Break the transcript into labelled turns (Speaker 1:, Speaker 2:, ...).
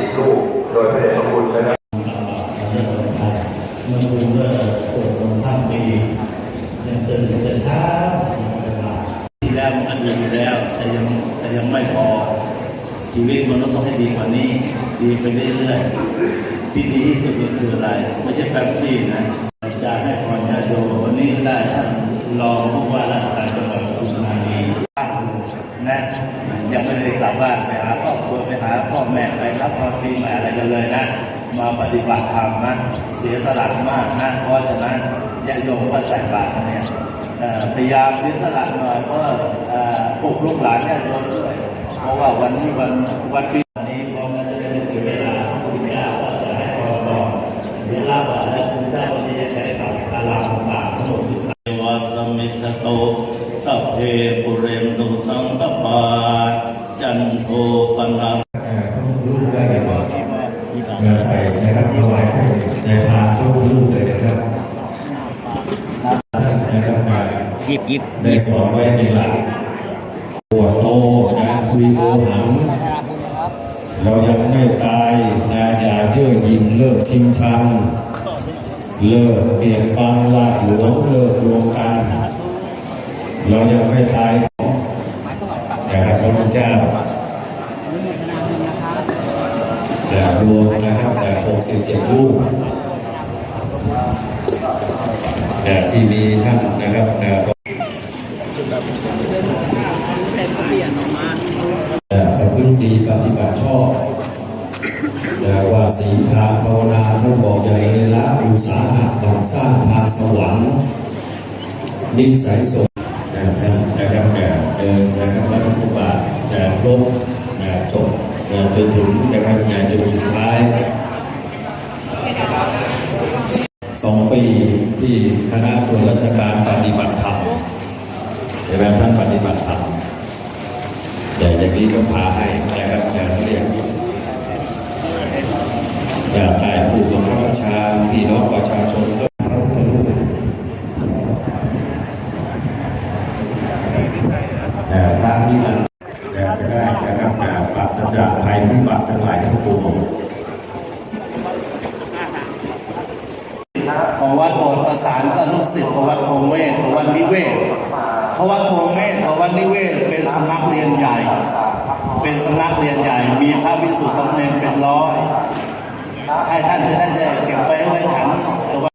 Speaker 1: สิบรูป โดยพระเดชพระคุณและ
Speaker 2: เรื่องของไทยเมื่อสวดมนต์ข้ามปียังตื่นแต่เช้าดีแล้วมันก็ดีอยู่แล้ว แต่ยังแต่ยังไม่พอ ชีวิตมนุษย์ต้องให้ดีกว่านี้ ดีไปเรื่อยๆที่ดีที่สุดก็คืออะไร ไม่ใช่แป๊บซี่นะจะให้พรญาติโยมวันนี้ได้ท่านรองผู้ว่าราชการจังหวัดปทุมธานีบ้นะ กลับบ้านไปหาครอบครัวไปหาพ่อแม่ไปรับพรปีใหม่อะไรกันเลยนะ มาปฏิบัติธรรมนะเสียสละมากนะเพราะฉะนั้นญาติโยมก็ใส่บาตรกันเนี่ยพยายามเสียสละหน่อยเพราะเอ่อปลุกลูกหลานญาติโยมด้วยเพราะว่าวันนี้วันวันปีนี้พอมันจะได้ม่เสียเวลาพระพุทธเจ้าก็จะให้พรก่อนเดี๋ยวเล่าว่าแล้วพระพุทธเจ้าวันนี้จะใช้ข่าวอารามต่างทั้งหมดสิบ นโทปนา
Speaker 3: ลูกได้แบบว่าเราใส่นะครับถวายให้ในทางทุกลูกเลยนะครับนะครับมา
Speaker 4: ยิบยิบ
Speaker 3: ได้สอนไว้ในหลักปวดโตนะคุยโอหังเรายังไม่ตายนะอย่าเย่อหยิ่งเลิกทิ้งชังเลิกเปลี่ยนบางลาดหลวงเลิกรวมกันเรายังไม่ตาย นะครับพระพุทธเจ้าแต่รวมนะครับแต่67รูปแต่ที่มีท่านนะครับแต่แต่ประพฤติดีปฏิบัติชอบแต่ว่าสีทางภาวนาท่านบอกอย่าเลยละอุตสาหะบังสร้างทางสวรรค์นิสัยสดแต่ท่านะครับแต่เดินนะครับแล้วก็บาท บแต่จบแต่จนถึงนะครับงานจนสุดท้ายสองปีที่คณะส่วนราชการปฏิบัติธรรมเห็นไหมท่านปฏิบัติธรรมแต่อย่างนี้ก็พาให้นะครับอย่างเรียกอยากได้ผู้บังคับบัญชาพี่น้องประชาชนก็พระพุทธรูปแต่พระนี่มัน จากภัยพิบัติทั้งหลายทั้งปวง
Speaker 2: ของวัดโบสถ์ประสานกับลูกศิษย์ของวัดโคงเวทของวัดนิเวศเพราะวัดโคงเวทของวัดนิเวศเป็นสำนักเรียนใหญ่ เป็นสำนักเรียนใหญ่ มีพระวิสุทธิสมเณรเป็นร้อยให้ท่านจะได้เก็บไปไว้ฉัน